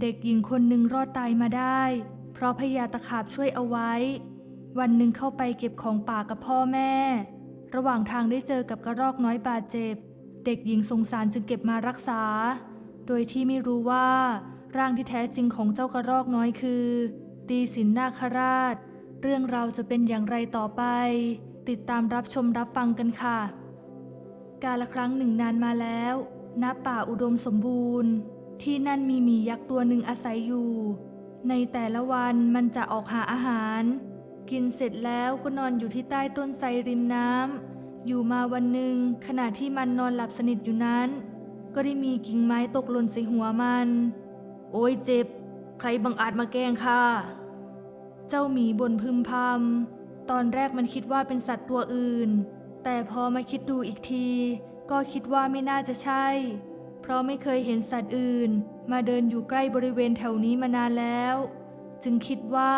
เด็กหญิงคนหนึ่งรอดตายมาได้ เพราะพญาตะขาบช่วยเอาไว้ วันหนึ่งเข้าไปเก็บของป่ากับพ่อแม่ ระหว่างทางได้เจอกับกระรอกน้อยบาดเจ็บ เด็กหญิงสงสารจึงเก็บมารักษา โดยที่ไม่รู้ว่า ร่างที่แท้จริงของเจ้ากระรอกน้อยคือ ตีสินนาคราช เรื่องราวจะเป็นอย่างไรต่อไป ติดตามรับชมรับฟังกันค่ะ กาละครั้งหนึ่งนานมาแล้วณป่าอุดมสมบูรณ์ ที่นั่นมีหมียักษ์ตัวหนึ่งอาศัยอยู่ ในแต่ละวันมันจะออกหาอาหาร กินเสร็จแล้วก็นอนอยู่ที่ใต้ต้นไทรริมน้ำอยู่มาวันหนึ่งขณะที่มันนอนหลับสนิทอยู่นั้น ก็ได้มีกิ่งไม้ตกหล่นใส่หัวมัน โอ้ยเจ็บ ใครบังอาจมาแกล้งข้าเจ้าหมีบ่นพึมพำตอนแรกมันคิดว่าเป็นสัตว์ตัวอื่น แต่พอมาคิดดูอีกที ก็คิดว่าไม่น่าจะใช่ เพราะไม่เคยเห็นสัตว์อื่น มาเดินอยู่ใกล้บริเวณแถวนี้มานานแล้ว จึงคิดว่า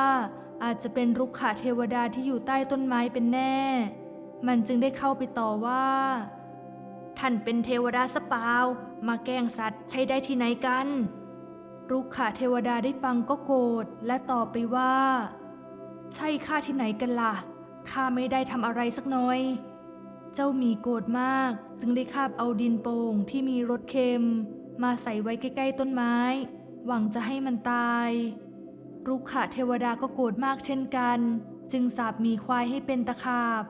อาจจะเป็นรุกขะเทวดาที่อยู่ใต้ต้นไม้เป็นแน่ มันจึงได้เข้าไปต่อว่า ท่านเป็นเทวดาสเปล่ามาแกล้งสัตว์ใช้ได้ที่ไหนกัน รุกขะเทวดาได้ฟังก็โกรธและตอบไปว่า ใช่ข้าที่ไหนกันล่ะข้าไม่ได้ทำอะไรสักหน่อย เจ้าหมีโกรธมาก จึงได้คาบเอาดินโป่งที่มีรสเค็ม มาใส่ไว้ใกล้ๆต้นไม้ หวังจะให้มันตาย รุกขะเทวดาก็โกรธมากเช่นกัน จึงสาบหมีควายให้เป็นตะขาบ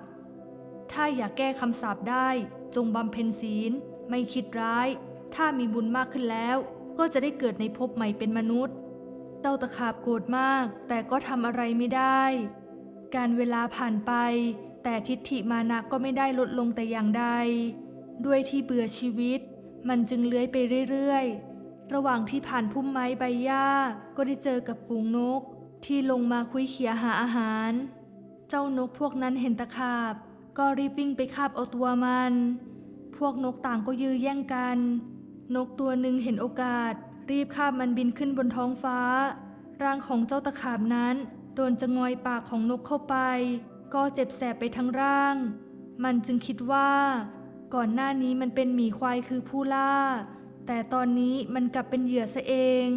ถ้าอยากแก้คำสาปได้จงบำเพ็ญศีลไม่คิดร้าย ถ้ามีบุญมากขึ้นแล้ว ก็จะได้เกิดในภพใหม่เป็นมนุษย์ เต้าตะขาบโกรธมาก แต่ก็ทำอะไรไม่ได้ การเวลาผ่านไป แต่ทิฏฐิมานะก็ไม่ได้ลดลงแต่อย่างใด ด้วยที่เบื่อชีวิต มันจึงเลื้อยไปเรื่อยๆ ระหว่างที่ผ่านพุ่มไม้ใบหญ้าก็ได้เจอกับฝูงนก ที่ลงมาคุยเขียหาอาหาร เจ้านกพวกนั้นเห็นตะขาบ ก็รีบวิ่งไปคาบเอาตัวมัน พวกนกต่างก็ยื้อแย่งกัน นกตัวหนึ่งเห็นโอกาส รีบคาบมันบินขึ้นบนท้องฟ้า ร่างของเจ้าตะขาบนั้น โดนจะงอยปากของนกเข้าไป ก็เจ็บแสบไปทั้งร่าง มันจึงคิดว่า ก่อนหน้านี้มันเป็นหมีควายคือผู้ล่า แต่ตอนนี้มันกลับเป็นเหยื่อซะเอง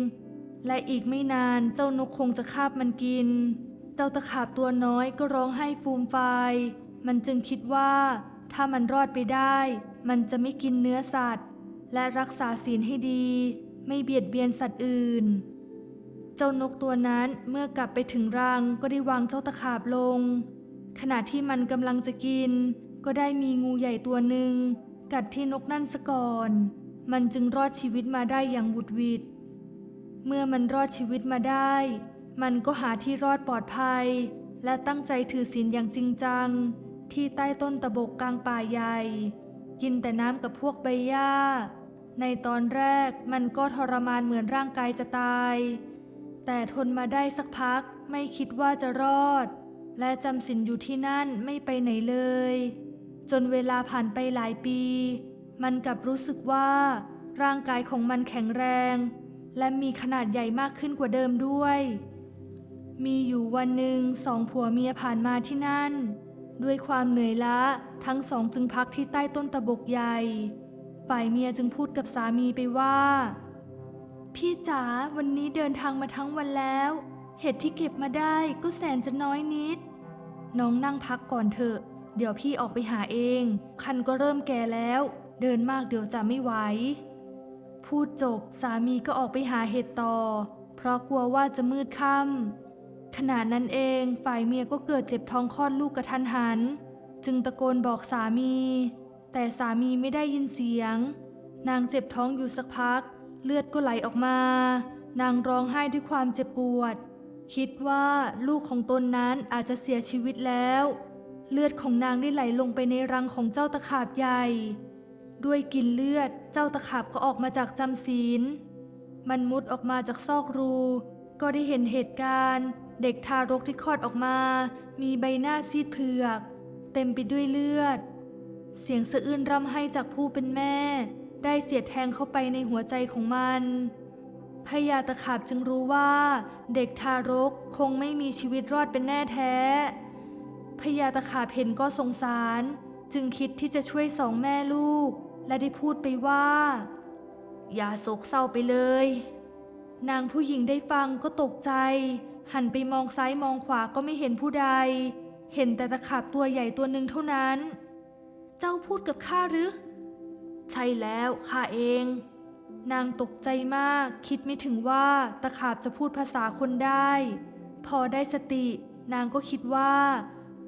และอีกไม่นานเจ้านกคงจะคาบมันกินเจ้าตะขาบตัวน้อยก็ร้องไห้ฟูมฟายมันจึงคิดว่า ถ้ามันรอดไปได้ มันจะไม่กินเนื้อสัตว์ และรักษาศีลให้ดี ไม่เบียดเบียนสัตว์อื่นเจ้านกตัวนั้นเมื่อกลับไปถึงรังก็ได้วางเจ้าตะขาบลง ขณะที่มันกำลังจะกิน ก็ได้มีงูใหญ่ตัวหนึ่ง กัดที่นกนั่นซะก่อน มันจึงรอดชีวิตมาได้อย่างหวุดหวิด เมื่อมันรอดชีวิตมาได้ มันก็หาที่รอดปลอดภัย และตั้งใจถือศีลอย่างจริงจัง ที่ใต้ต้นตะบกกลางป่าใหญ่ กินแต่น้ำกับพวกใบหญ้า ในตอนแรกมันก็ทรมานเหมือนร่างกายจะตาย แต่ทนมาได้สักพักไม่คิดว่าจะรอด และจำศีลอยู่ที่นั่นไม่ไปไหนเลย จนเวลาผ่านไปหลายปี มันกลับรู้สึกว่าร่างกายของมันแข็งแรง และมีขนาดใหญ่มากขึ้นกว่าเดิมด้วย มีอยู่วันหนึ่งสองผัวเมียผ่านมาที่นั่น ด้วยความเหนื่อยล้าทั้งสองจึงพักที่ใต้ต้นตะบกใหญ่ ฝ่ายเมียจึงพูดกับสามีไปว่า พี่จ๋าวันนี้เดินทางมาทั้งวันแล้ว เห็ดที่เก็บมาได้ก็แสนจะน้อยนิด น้องนั่งพักก่อนเถอะ เดี๋ยวพี่ออกไปหาเอง คันก็เริ่มแก่แล้ว เดินมากเดี๋ยวจะไม่ไหว พูดจบสามีก็ออกไปหาเห็ดต่อ เพราะกลัวว่าจะมืดค่ำขณะนั้นเองฝ่ายเมียก็เกิดเจ็บท้องคลอดลูกกระทันหัน จึงตะโกนบอกสามี แต่สามีไม่ได้ยินเสียง นางเจ็บท้องอยู่สักพัก เลือดก็ไหลออกมา นางร้องไห้ด้วยความเจ็บปวด คิดว่าลูกของตนนั้นอาจจะเสียชีวิตแล้ว เลือดของนางได้ไหลลงไปในรังของเจ้าตะขาบใหญ่ ด้วยกินเลือดเจ้าตะขาบก็ออกมาจากจำศีล มันมุดออกมาจากซอกรู ก็ได้เห็นเหตุการณ์ เด็กทารกที่คลอดออกมา มีใบหน้าซีดเผือก เต็มไปด้วยเลือด เสียงสะอื้นร่ำไห้จากผู้เป็นแม่ ได้เสียดแทงเข้าไปในหัวใจของมัน พญาตะขาบจึงรู้ว่า เด็กทารกคงไม่มีชีวิตรอดเป็นแน่แท้พญาตะขาบเห็นก็สงสาร จึงคิดที่จะช่วยสองแม่ลูก และได้พูดไปว่า อย่าโศกเศร้าไปเลย นางผู้หญิงได้ฟังก็ตกใจ หันไปมองซ้ายมองขวาก็ไม่เห็นผู้ใด เห็นแต่ตะขาบตัวใหญ่ตัวหนึ่งเท่านั้น เจ้าพูดกับข้าหรือ ใช่แล้วข้าเอง นางตกใจมากคิดไม่ถึงว่าตะขาบจะพูดภาษาคนได้ พอได้สติ นางก็คิดว่า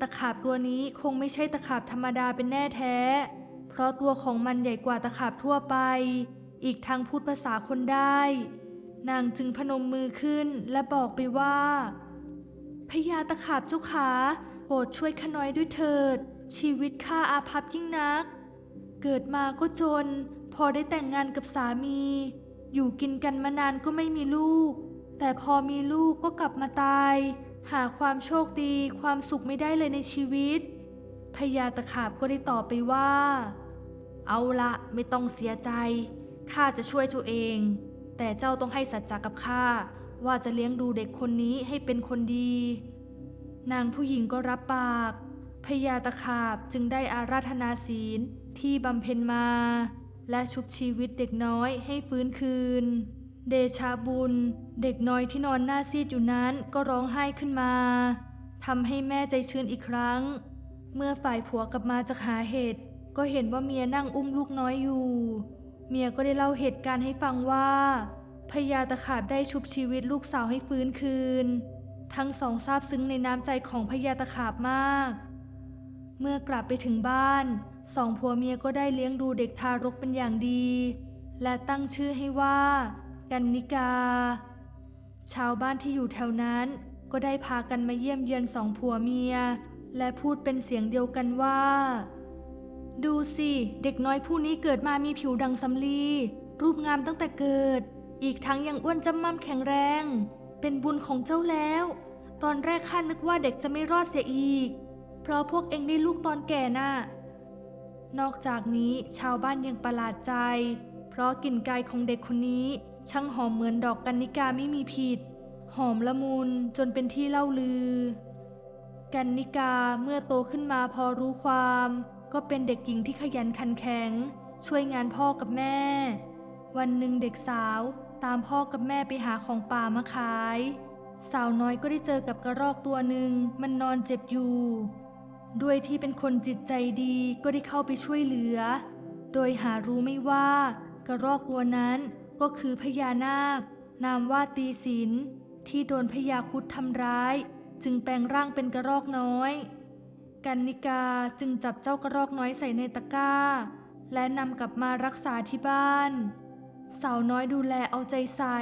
ตะขาบตัวนี้คงไม่ใช่ตะขาบธรรมดาเป็นแน่แท้ เพราะตัวของมันใหญ่กว่าตะขาบทั่วไป อีกทั้งพูดภาษาคนได้ นางจึงพนมมือขึ้นและบอกไปว่าพญาตะขาบเจ้าขาโปรดช่วยข้าน้อยด้วยเถิด ชีวิตข้าอาภัพยิ่งนัก เกิดมาก็จน อได้แต่งงานกับสามี อยู่กินกันมานานก็ไม่มีลูก แต่พอมีลูกก็กลับมาตาย หาความโชคดีความสุขไม่ได้เลยในชีวิตพญาตะขาบก็ได้ตอบไปว่า เอาละไม่ต้องเสียใจ ข้าจะช่วยเจ้าเอง แต่เจ้าต้องให้สัจจากับข้าว่าจะเลี้ยงดูเด็กคนนี้ให้เป็นคนดี นางผู้หญิงก็รับปากพญาตะขาบจึงได้อาราธนาศีลที่บำเพ็ญมา และชุบชีวิตเด็กน้อยให้ฟื้นคืน เดชาบุญ เด็กน้อยที่นอนหน้าซีดอยู่นั้นก็ร้องไห้ขึ้นมาทำให้แม่ใจชื้นอีกครั้ง เมื่อฝ่ายผัวกลับมาจากหาเห็ดก็เห็นว่าเมียนั่งอุ้มลูกน้อยอยู่ เมียก็ได้เล่าเหตุการณ์ให้ฟังว่าพญาตะขาบได้ชุบชีวิตลูกสาวให้ฟื้นคืน ทั้งสองซาบซึ้งในน้ำใจของพญาตะขาบมาก เมื่อกลับไปถึงบ้าน สองผัวเมียก็ได้เลี้ยงดูเด็กทารกเป็นอย่างดี และตั้งชื่อให้ว่า กันนิกา ชาวบ้านที่อยู่แถวนั้น ก็ได้พากันมาเยี่ยมเยือนสองผัวเมีย และพูดเป็นเสียงเดียวกันว่า ดูสิ เด็กน้อยผู้นี้เกิดมามีผิวดังสำลี รูปงามตั้งแต่เกิด อีกทั้งยังอ้วนจำม่ำแข็งแรง เป็นบุญของเจ้าแล้ว ตอนแรกข้านึกว่าเด็กจะไม่รอดเสียอีก เพราะพวกเองได้ลูกตอนแก่น่ะ นอกจากนี้ชาวบ้านยังประหลาดใจ เพราะกลิ่นกายของเด็กคนนี้ ช่างหอมเหมือนดอกกันนิกาไม่มีผิด หอมละมุนจนเป็นที่เล่าลือ กันนิกาเมื่อโตขึ้นมาพอรู้ความ ก็เป็นเด็กหญิงที่ขยันขันแข็ง ช่วยงานพ่อกับแม่ วันหนึ่งเด็กสาวตามพ่อกับแม่ไปหาของป่ามาขาย สาวน้อยก็ได้เจอกับกระรอกตัวหนึ่งมันนอนเจ็บอยู่ ด้วยที่เป็นคนจิตใจดีก็ได้เข้าไปช่วยเหลือ โดยหารู้ไม่ว่ากระรอกตัวนั้นก็คือพญานาคนามว่าตีสินที่โดนพญาคุดทำร้าย จึงแปลงร่างเป็นกระรอกน้อย กันนิกาจึงจับเจ้ากระรอกน้อยใส่ในตะกร้า และนำกลับมารักษาที่บ้าน สาวน้อยดูแลเอาใจใส่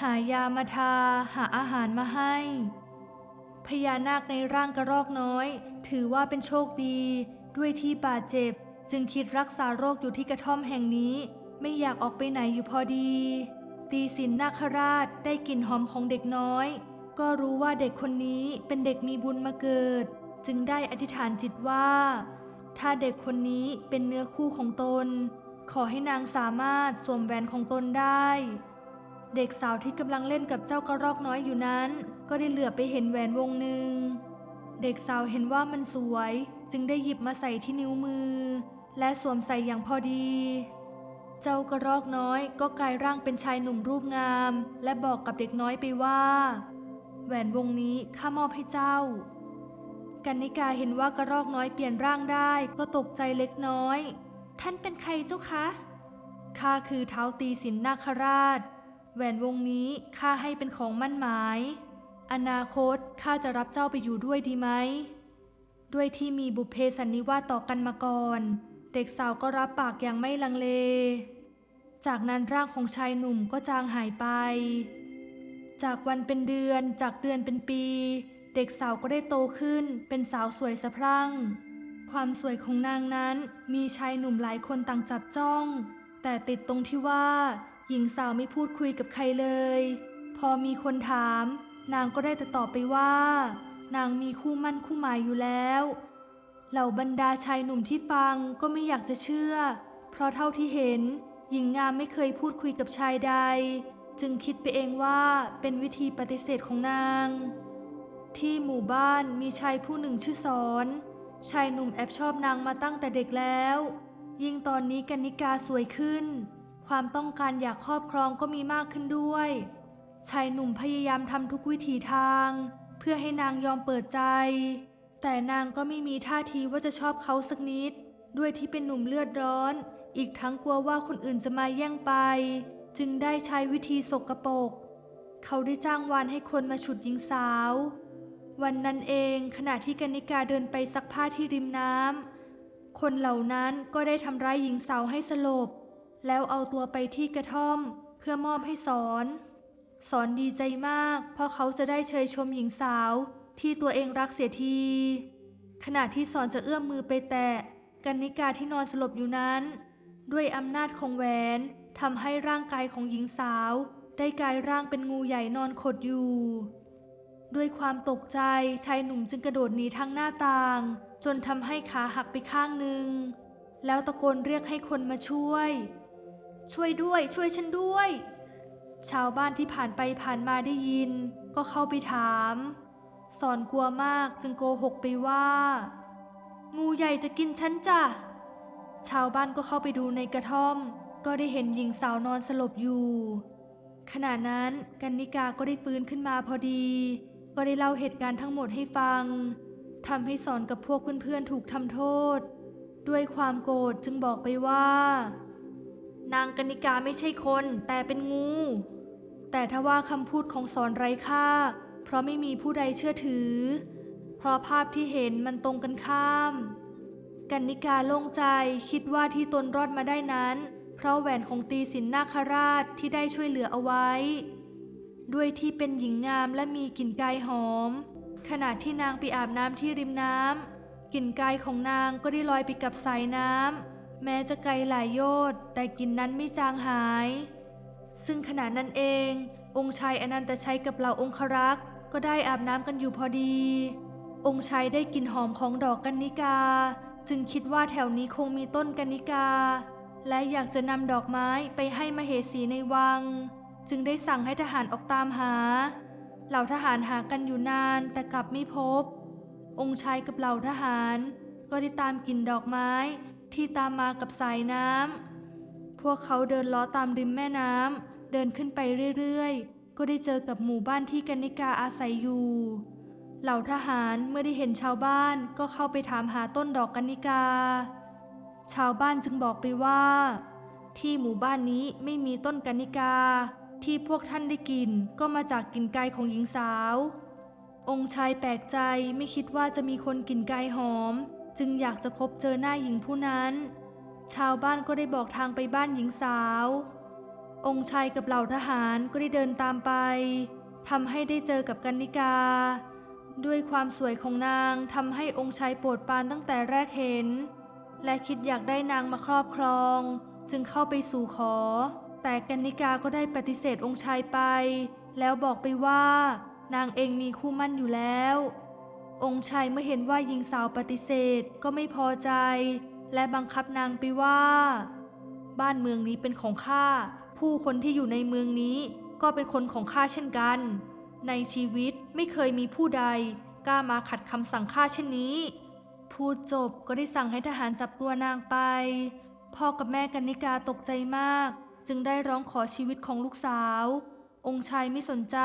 หายามาทา หาอาหารมาให้ พญานาคในร่างกระรอกน้อย ถือว่าเป็นโชคดี ด้วยที่บาดเจ็บ จึงคิดรักษาโรคอยู่ที่กระท่อมแห่งนี้ ไม่อยากออกไปไหนอยู่พอดี ตีสินนาคราชได้กลิ่นหอมของเด็กน้อย ก็รู้ว่าเด็กคนนี้เป็นเด็กมีบุญมาเกิด จึงได้อธิษฐานจิตว่า ถ้าเด็กคนนี้เป็นเนื้อคู่ของตน ขอให้นางสามารถสวมแหวนของตนได้ เด็กสาวที่กำลังเล่นกับเจ้ากระรอกน้อยอยู่นั้น ก็ได้เหลือบไปเห็นแหวนวงหนึ่ง เด็กสาวเห็นว่ามันสวยจึงได้หยิบมาใส่ที่นิ้วมือ และสวมใส่อย่างพอดี เจ้ากระรอกน้อยก็กลายร่างเป็นชายหนุ่มรูปงาม และบอกกับเด็กน้อยไปว่า แหวนวงนี้ข้ามอบให้เจ้า กันนิกาเห็นว่ากระรอกน้อยเปลี่ยนร่างได้ก็ตกใจเล็กน้อย ท่านเป็นใครเจ้าคะข้าคือเท้าตีสินนาคราช แหวนวงนี้ข้าให้เป็นของมั่นหมาย อนาคตข้าจะรับเจ้าไปอยู่ด้วยดีไหม ด้วยที่มีบุพเพสันนิวาสต่อกันมาก่อน เด็กสาวก็รับปากอย่างไม่ลังเล จากนั้นร่างของชายหนุ่มก็จางหายไป จากวันเป็นเดือน จากเดือนเป็นปี เด็กสาวก็ได้โตขึ้น เป็นสาวสวยสะพรั่ง ความสวยของนางนั้นมีชายหนุ่มหลายคนต่างจับจ้อง แต่ติดตรงที่ว่า หญิงสาวไม่พูดคุยกับใครเลย พอมีคนถาม นางก็ได้แต่ตอบไปว่า นางมีคู่มั่นคู่หมายอยู่แล้ว เหล่าบรรดาชายหนุ่มที่ฟังก็ไม่อยากจะเชื่อ เพราะเท่าที่เห็น หญิงงามไม่เคยพูดคุยกับชายใด จึงคิดไปเองว่าเป็นวิธีปฏิเสธของนาง ที่หมู่บ้านมีชายผู้หนึ่งชื่อสอนชายหนุ่มแอบชอบนางมาตั้งแต่เด็กแล้ว ยิ่งตอนนี้กันนิกาสวยขึ้น ความต้องการอยากครอบครองก็มีมากขึ้นด้วย ชายหนุ่มพยายามทำทุกวิถีทาง เพื่อให้นางยอมเปิดใจ แต่นางก็ไม่มีท่าทีว่าจะชอบเขาสักนิด ด้วยที่เป็นหนุ่มเลือดร้อน อีกทั้งกลัวว่าคนอื่นจะมาแย่งไป จึงได้ใช้วิธีสกปรกเขาได้จ้างวานให้คนมาฉุดหญิงสาว วันนั้นเองขณะที่กนิกาเดินไปซักผ้าที่ริมน้ำคนเหล่านั้นก็ได้ทำร้ายหญิงสาวให้สลบ แล้วเอาตัวไปที่กระท่อมเพื่อมอบให้สอน สอนดีใจมาก เพราะเขาจะได้เชยชมหญิงสาว ที่ตัวเองรักเสียที ขณะที่สอนจะเอื้อมมือไปแตะกันนิกาที่นอนสลบอยู่นั้น ด้วยอำนาจของแหวนทำให้ร่างกายของหญิงสาว ได้กลายร่างเป็นงูใหญ่นอนขดอยู่ ด้วยความตกใจชายหนุ่มจึงกระโดดหนีทางหน้าต่าง จนทำให้ขาหักไปข้างหนึ่ง แล้วตะโกนเรียกให้คนมาช่วย ช่วยด้วย ช่วยฉันด้วย ชาวบ้านที่ผ่านไปผ่านมาได้ยิน ก็เข้าไปถาม สอนกลัวมากจึงโกหกไปว่า งูใหญ่จะกินฉันจ้ะ ชาวบ้านก็เข้าไปดูในกระท่อม ก็ได้เห็นหญิงสาวนอนสลบอยู่ ขณะนั้นกันนิกาก็ได้ฟื้นขึ้นมาพอดี ก็ได้เล่าเหตุการณ์ทั้งหมดให้ฟังทำให้สอนกับพวกเพื่อนๆถูกทำโทษ ด้วยความโกรธจึงบอกไปว่า นางกนิกาไม่ใช่คนแต่เป็นงู แต่ถ้าว่าคำพูดของสอนไร้ค่า เพราะไม่มีผู้ใดเชื่อถือ เพราะภาพที่เห็นมันตรงกันข้าม กันนิกาโล่งใจคิดว่าที่ตนรอดมาได้นั้น เพราะแหวนของตีสินนาคราชที่ได้ช่วยเหลือเอาไว้ ด้วยที่เป็นหญิงงามและมีกลิ่นกายหอม ขณะที่นางไปอาบน้ำที่ริมน้ำกลิ่นกายของนางก็ได้ลอยไปกับสายน้ำแม้จะไกลหลายโยชน์แต่กลิ่นนั้นไม่จางหาย ซึ่งขณะนั้นเอง องค์ชายอนันตชัยกับเหล่าองครักษ์ก็ได้อาบน้ำกันอยู่พอดี องค์ชายได้กลิ่นหอมของดอกกันนิกา จึงคิดว่าแถวนี้คงมีต้นกันนิกา และอยากจะนำดอกไม้ไปให้มเหสีในวัง จึงได้สั่งให้ทหารออกตามหา เหล่าทหารหากันอยู่นานแต่กลับไม่พบ องค์ชายกับเหล่าทหารก็ได้ตามกลิ่นดอกไม้ที่ตามมากับสายน้ำพวกเขาเดินล้อตามริมแม่น้ำ เดินขึ้นไปเรื่อยๆ ก็ได้เจอกับหมู่บ้านที่กนิกาอาศัยอยู่ เหล่าทหารเมื่อได้เห็นชาวบ้านก็เข้าไปถามหาต้นดอกกนิกา ชาวบ้านจึงบอกไปว่า ที่หมู่บ้านนี้ไม่มีต้นกนิกา ที่พวกท่านได้กินก็มาจากกลิ่นกายของหญิงสาว องค์ชายแปลกใจไม่คิดว่าจะมีคนกลิ่นกายหอม จึงอยากจะพบเจอหน้าหญิงผู้นั้น ชาวบ้านก็ได้บอกทางไปบ้านหญิงสาว องค์ชายกับเหล่าทหารก็ได้เดินตามไปทำให้ได้เจอกับกันนิกา ด้วยความสวยของนางทำให้องค์ชายโปรดปานตั้งแต่แรกเห็น และคิดอยากได้นางมาครอบครอง จึงเข้าไปสู่ขอ แต่กันนิกาก็ได้ปฏิเสธองค์ชายไป แล้วบอกไปว่านางเองมีคู่มั่นอยู่แล้ว องค์ชายเมื่อเห็นว่าหญิงสาวปฏิเสธก็ไม่พอใจ และบังคับนางไปว่า บ้านเมืองนี้เป็นของข้า ผู้คนที่อยู่ในเมืองนี้ก็เป็นคนของข้าเช่นกัน ในชีวิตไม่เคยมีผู้ใดกล้ามาขัดคำสั่งข้าเช่นนี้ พูดจบก็ได้สั่งให้ทหารจับตัวนางไป พ่อกับแม่กันนิกาตกใจมาก จึงได้ร้องขอชีวิตของลูกสาว องค์ชายไม่สนใจ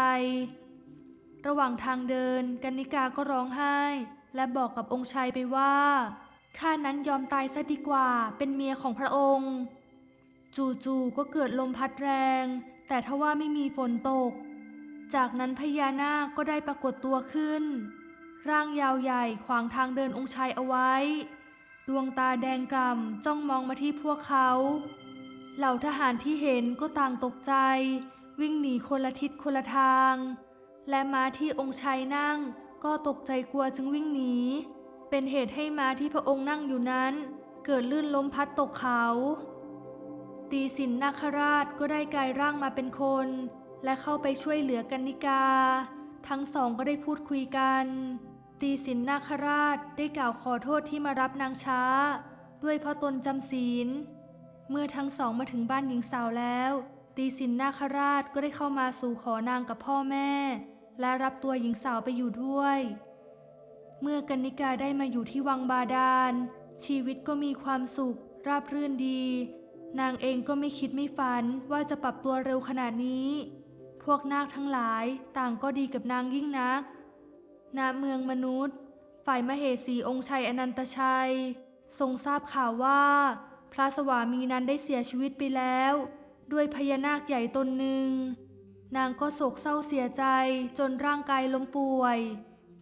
ระหว่างทางเดินกันนิกาก็ร้องไห้ และบอกกับองค์ชายไปว่าข้านั้นยอมตายซะดีกว่าเป็นเมียของพระองค์ จู่ๆก็เกิดลมพัดแรง แต่ทว่าไม่มีฝนตก จากนั้นพญานาคก็ได้ปรากฏตัวขึ้น ร่างยาวใหญ่ขวางทางเดินองค์ชายเอาไว้ ดวงตาแดงกล่ำจ้องมองมาที่พวกเขา เหล่าทหารที่เห็นก็ต่างตกใจ วิ่งหนีคนละทิศคนละทาง และม้าที่องค์ชายนั่งก็ตกใจกลัวจึงวิ่งหนี เป็นเหตุให้ม้าที่พระองค์นั่งอยู่นั้น เกิดลื่นล้มพัดตกเขา ตีสินนาคราชก็ได้กลายร่างมาเป็นคน และเข้าไปช่วยเหลือกันนิกา ทั้งสองก็ได้พูดคุยกัน ตีสินนาคราชได้กล่าวขอโทษที่มารับนางช้า ด้วยเพราะตนจำศีล เมื่อทั้งสองมาถึงบ้านหญิงสาวแล้ว ตีสินนาคราชก็ได้เข้ามาสู่ขอนางกับพ่อแม่ และรับตัวหญิงสาวไปอยู่ด้วย เมื่อกันนิกาได้มาอยู่ที่วังบาดาลชีวิตก็มีความสุข ราบรื่นดี นางเองก็ไม่คิดไม่ฝันว่าจะปรับตัวเร็วขนาดนี้ พวกนาคทั้งหลายต่างก็ดีกับนางยิ่งนัก ณ เมืองมนุษย์ ฝ่ายมเหสีองค์ชัยอนันตชัย ทรงทราบข่าวว่า พระสวามีนั้นได้เสียชีวิตไปแล้ว ด้วยพญานาคใหญ่ตนหนึ่ง นางก็โศกเศร้าเสียใจจนร่างกายล้มป่วย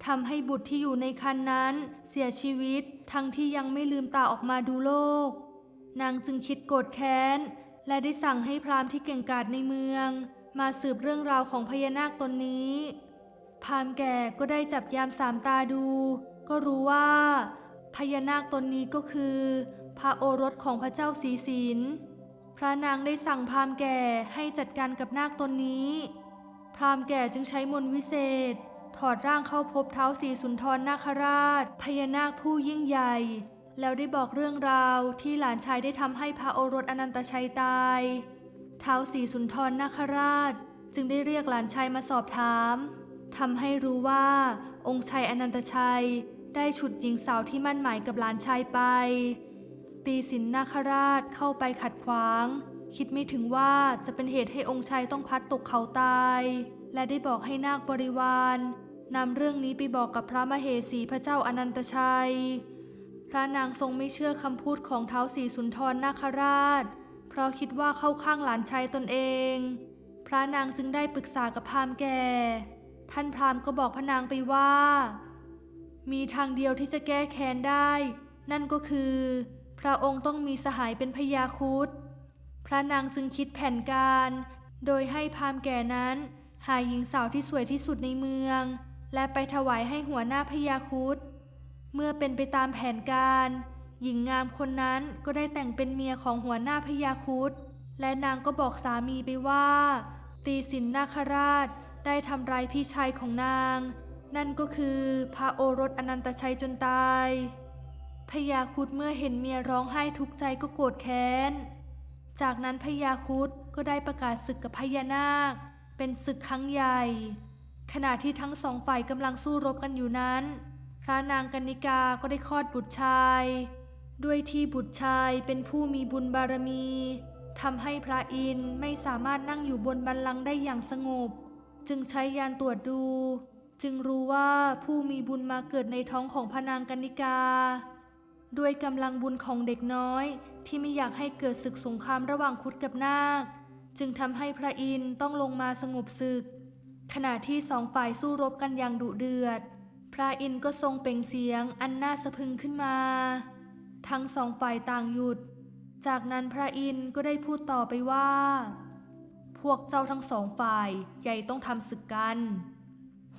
ทำให้บุตรที่อยู่ในคันนั้นเสียชีวิตทั้งที่ยังไม่ลืมตาออกมาดูโลก นางจึงคิดโกรธแค้น และได้สั่งให้พราหมณ์ที่เก่งกาจในเมือง มาสืบเรื่องราวของพญานาคตนนี้ พราหมณ์แก่ก็ได้จับยามสามตาดู ก็รู้ว่าพญานาคตนนี้ก็คือ พระโอรสของพระเจ้าศรีสินพระนางได้สั่งพราหมณ์แก่ให้จัดการกับนาคตนนี้ พราหมณ์แก่จึงใช้มนต์วิเศษ ถอดร่างเข้าพบเท้าสีสุนทรนาคราชพญานาคผู้ยิ่งใหญ่ แล้วได้บอกเรื่องราวที่หลานชายได้ทำให้พระโอรสอนันตชัยตายเท้าสีสุนทรนาคราช จึงได้เรียกหลานชายมาสอบถามทำให้รู้ว่า องค์ชัยอนันตชัยได้ฉุดหญิงสาวที่มั่นหมายกับหลานชายไป ตีสินนาคราชเข้าไปขัดขวาง คิดไม่ถึงว่าจะเป็นเหตุให้องค์ชัยต้องพัดตกเขาตาย และได้บอกให้นาคบริวารนำเรื่องนี้ไปบอกกับพระมเหสีพระเจ้าอนันตชัย พระนางทรงไม่เชื่อคำพูดของเท้าสีสุนทรนาคราช เพราะคิดว่าเข้าข้างหลานชายตนเอง พระนางจึงได้ปรึกษากับพราหมณ์แก่ ท่านพราหมณ์ก็บอกพระนางไปว่า มีทางเดียวที่จะแก้แค้นได้ นั่นก็คือ พระองค์ต้องมีสหายเป็นพญาคุดพระนางจึงคิดแผนการ โดยให้พราหมณ์แก่นั้น หาหญิงสาวที่สวยที่สุดในเมือง และไปถวายให้หัวหน้าพญาคุด เมื่อเป็นไปตามแผนการ หญิงงามคนนั้นก็ได้แต่งเป็นเมียของหัวหน้าพญาคุดและนางก็บอกสามีไปว่า ตีสินนาคราชได้ทำร้ายพี่ชายของนาง นั่นก็คือพระโอรสอนันตชัยจนตายพญาคุดเมื่อเห็นเมียร้องไห้ทุกใจก็โกรธแค้น จากนั้นพญาคุดก็ได้ประกาศศึกกับพญานาค เป็นศึกครั้งใหญ่ ขณะที่ทั้งสองฝ่ายกำลังสู้รบกันอยู่นั้น ระนางกนิกาก็ได้คลอดบุตรชาย ด้วยที่บุตรชายเป็นผู้มีบุญบารมีทำให้พระอินทร์ไม่สามารถนั่งอยู่บนบัลลังก์ได้อย่างสงบ จึงใช้ยานตรวจดู จึงรู้ว่าผู้มีบุญมาเกิดในท้องของพระนางกนิกา ด้วยกำลังบุญของเด็กน้อยที่ไม่อยากให้เกิดศึกสงครามระหว่างคุดกับนาค จึงทำให้พระอินทร์ต้องลงมาสงบศึก ขณะที่สองฝ่ายสู้รบกันอย่างดุเดือด ระอินทร์ก็ทรงเปล่งเสียงอันน่าสะพรึงขึ้นมา ทั้งสองฝ่ายต่างหยุด จากนั้นพระอินทร์ก็ได้พูดต่อไปว่า พวกเจ้าทั้งสองฝ่ายใหญ่ต้องทำศึกกัน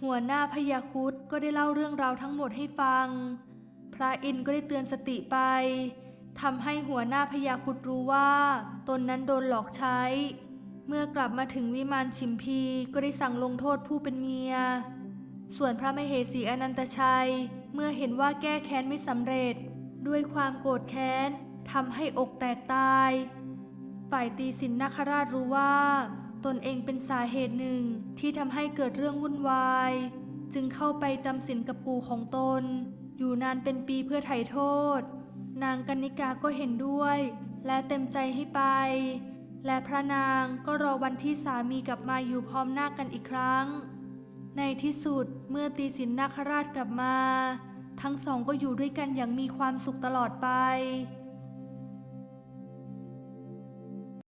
หัวหน้าพญาคุดก็ได้เล่าเรื่องราวทั้งหมดให้ฟัง พระอินทร์ก็ได้เตือนสติไปทำให้หัวหน้าพญาคุดรู้ว่าตนนั้นโดนหลอกใช้ เมื่อกลับมาถึงวิมานชิมพีก็ได้สั่งลงโทษผู้เป็นเมีย ส่วนพระมเหสีอนันตชัย เมื่อเห็นว่าแก้แค้นไม่สำเร็จ ด้วยความโกรธแค้นทำให้อกแตกตาย ฝ่ายตีสินนาคราชรู้ว่า ตนเองเป็นสาเหตุหนึ่งที่ทำให้เกิดเรื่องวุ่นวาย จึงเข้าไปจำสินกับปู่ของตน อยู่นานเป็นปีเพื่อไถ่โทษ นางกนิกาก็เห็นด้วย และเต็มใจให้ไป และพระนางก็รอวันที่สามีกลับมาอยู่พร้อมหน้ากันอีกครั้ง ในที่สุดเมื่อตีสินนาคราชกลับมา ทั้งสองก็อยู่ด้วยกันอย่างมีความสุขตลอดไป